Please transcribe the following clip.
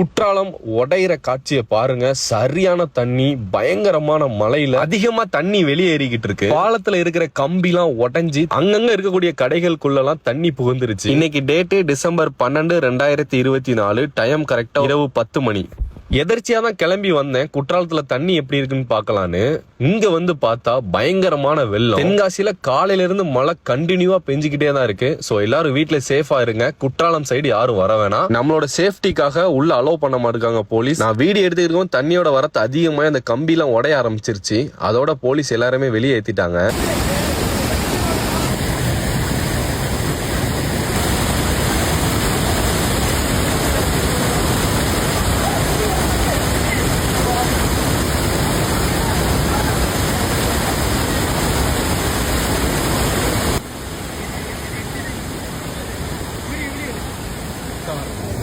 குற்றாலம் உடையிற காட்சியை பாருங்க. சரியான தண்ணி பயங்கரமான மழையில அதிகமா தண்ணி வெளியேறிக்கிட்டு இருக்கு. பாலத்துல இருக்கிற கம்பிலாம் உடஞ்சி அங்கங்க இருக்கக்கூடிய கடைகளுக்குள்ளலாம் தண்ணி புகுந்துருச்சு. இன்னைக்கு டேட்டு டிசம்பர் பன்னெண்டு ரெண்டாயிரத்தி இருபத்தி நாலு டைம் கரெக்டா இரவு பத்து மணி. எதர்ச்சியா தான் கிளம்பி வந்தேன். குற்றாலத்துல தண்ணி எப்படி இருக்குன்னு பார்க்கலான்னு. இங்க வந்து பார்த்தா பயங்கரமான வெள்ளம். தென்காசியில காலையில இருந்து மழை கண்டினியூவா பெஞ்சுக்கிட்டே தான் இருக்கு. சோ எல்லாரும் வீட்டில் சேஃபா இருங்க. குற்றாலம் சைடு யாரும் வர வேணாம். நம்மளோட சேஃப்டிக்காக உள்ள அலோவ் பண்ண மாட்டாங்க போலீஸ் நான் வீடியோ எடுத்துக்கிறோம் தண்ணியோட வரத்து அதிகமா அந்த கம்பிலாம் உடைய ஆரம்பிச்சிருச்சு. அதோட போலீஸ் எல்லாருமே வெளியே ஏத்திட்டாங்க Tamam.